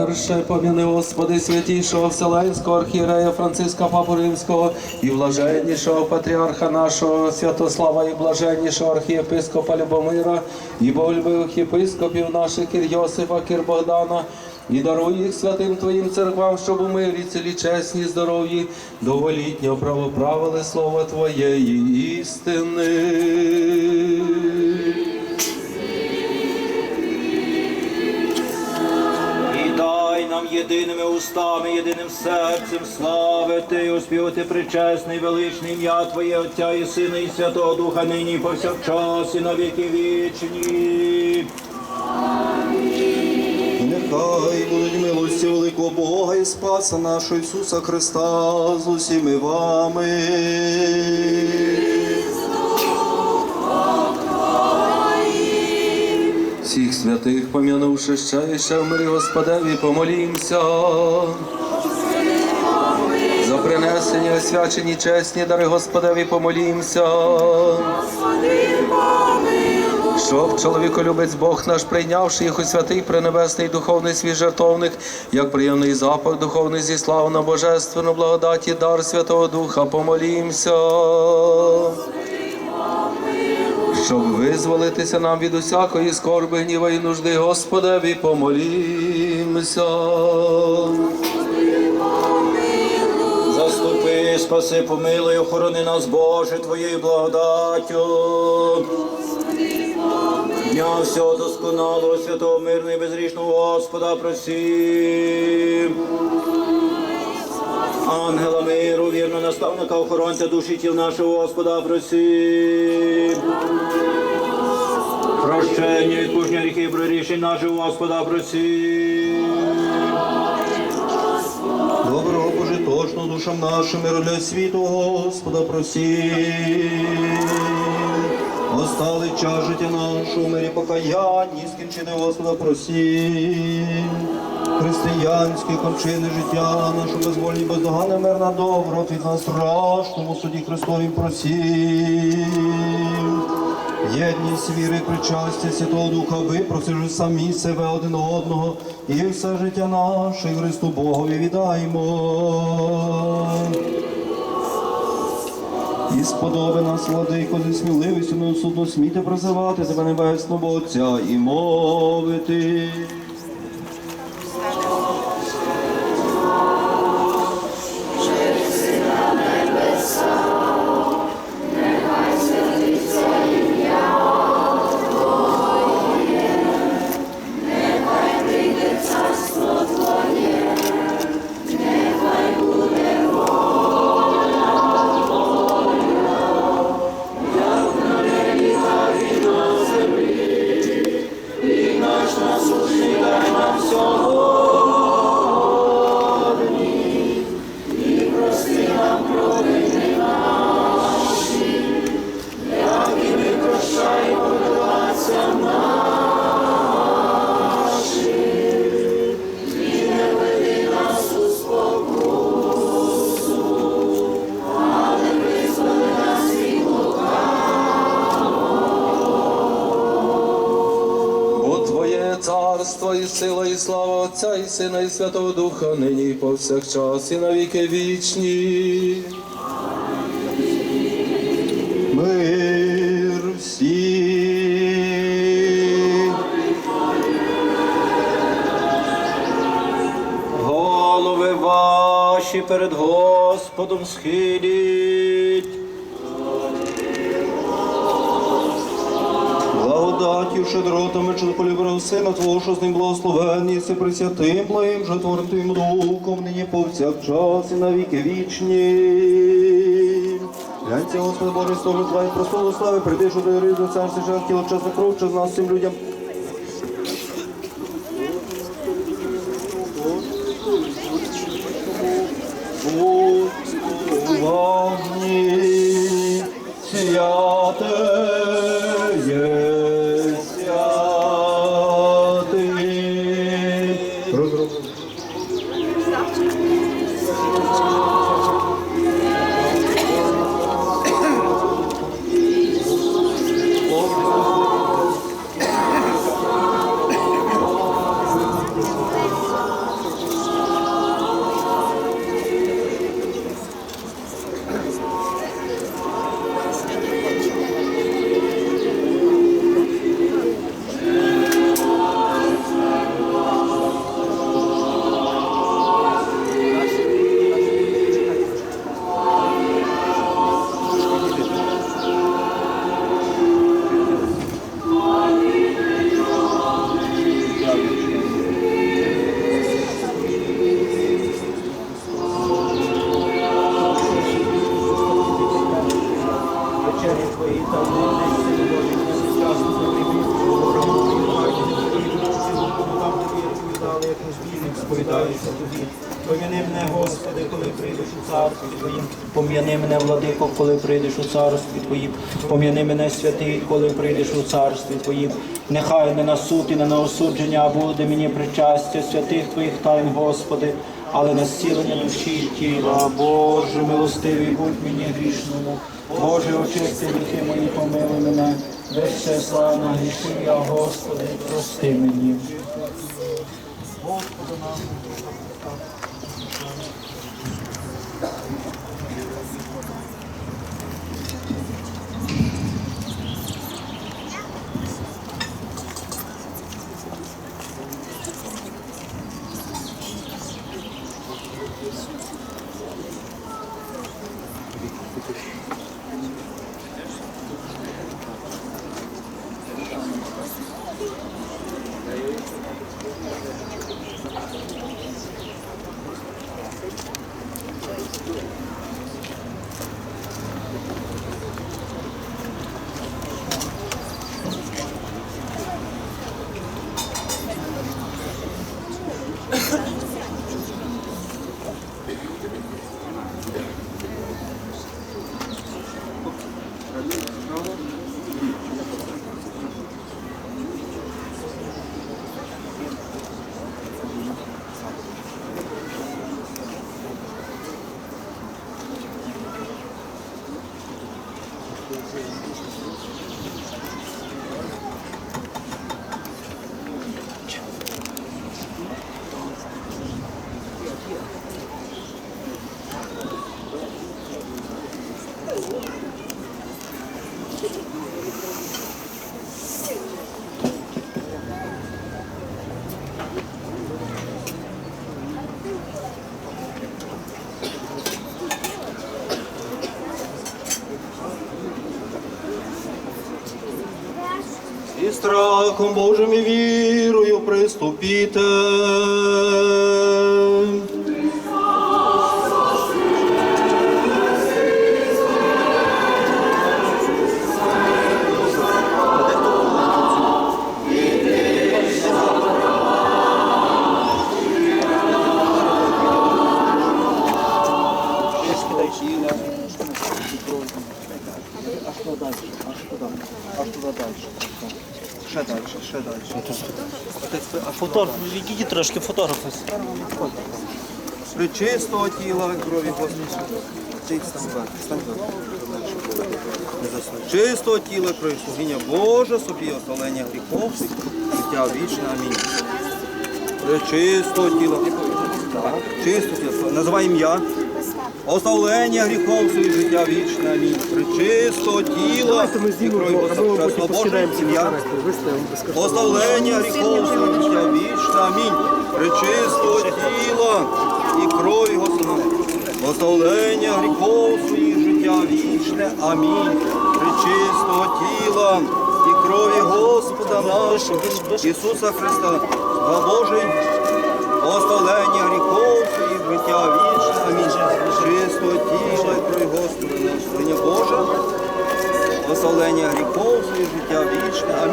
Найперше пом'яни Господи святішого Вселенського архієрея Франциска Папу Римського і блаженнішого патріарха нашого Святослава і блаженнішого архієпископа Любомира, і боголюбивих єпископів наших Кір Йосифа, Кір Богдана, і даруй їх святим Твоїм церквам, щоб у мирі цілі чесні, здоров'ї, довголітньо правоправили слово Твоєї істини. Єдиними устами, єдиним серцем славити і оспівати причесне і величне ім'я Твоє Отця і Сина, і Святого Духа нині повсякчас, і на віки вічні. Нехай будуть милості великого Бога і Спаса нашого Ісуса Христа з усіми вами. Святих пом'янувши ще і ще в мирі Господеві, помолімся. За принесення освячені чесні дари Господеві помолімся. Щоб чоловіколюбець Бог наш, прийнявши їх у святий пренебесний духовний свій жертовник, як приємний запах духовний зі слав на божественну благодаті, дар Святого Духа, помолімся щоб визволитися нам від усякої скорби, гніва і нужди, Господеві, помолімся. Заступи, спаси, помилуй, охорони нас, Боже, Твоєю благодаттю. Дня всього досконалого, святого, мирного і безрічного Господа просім. Ангела миру, вірно наставника, охоронця душі тіл нашого Господа просім. Прощення, відпущення гріхів, прорішень нашого Господа просім. Доброго Боже, точно душам нашим для світу, Господа просім. Остали час життя нашого, мирі покаянні, скінчини Господа просім. Християнські кончини життя нашу безвольні, бездоганне, мирна добро, від нас страшному суді Христовім просім. Єдність віри, причастя Святого Духа, випросивши самі себе один одного, і все життя наше Христу Богові віддаймо. І сподоби нас, владико, зі сміливістю неосудно сміти призивати тебе небесного Отця і мовити. Отця, і Сина, і Святого Духа, нині і повсякчас, і навіки вічні. Мир всім. Голови ваші перед Господом схиліть. Благодаттю, щедротами, чоловіколюбного сина Твого, що з ним благословенний, і присвятим, благим, житворим Твоїм духом, нині повсякчас і навіки вічні. Глянься, Господи Боже, Слово, твоїх простого слави, прийди, що до різно царство, що тіло, час кров, час нас цим людям. Сповідаюся тобі. Пом'яни мене, Господи, коли прийдеш у царстві Твоїм. Пом'яни мене, владико, коли прийдеш у царстві Твоїм. Пом'яни мене, святий, коли прийдеш у царстві Твоїм. Нехай не на суд і не на осудження, буде мені причастя святих Твоїх тайн, Господи, але на зцілення душі і тіла. Боже, милостивий, будь мені грішному. Боже, очисти гріхи мої, помили мене. Все славна гріхи я, Господи, прости мені. そうだな。Страхом Божим і вірою приступіте. Фотограф, відійдіть трошки фотографи. Причистого тіла крові засуй. Чистого тіла крові слугіння Боже, собі, оставлення гріхов, життя вічне. Амінь. Причистого тіла. Так. Чистого тіла. Називай ім'я. Оставлення гріхов своїх життя вічне. Амінь. Причистого тіла і крові Господа. Божа ім'я. Оставлення гріхов своїх життя вічне. Амінь. Причистого тіла і крові Господа. Оставлення гріхов своїх життя вічне. Амінь. Причистого тіла і крові Господа нашого Ісуса Христа. Божий. Оставлення гріхов своїх життя вічне. Чистого тіла і крові Господа нашого. Божа. Оставлення гріхов своє життя вічне. Амінь.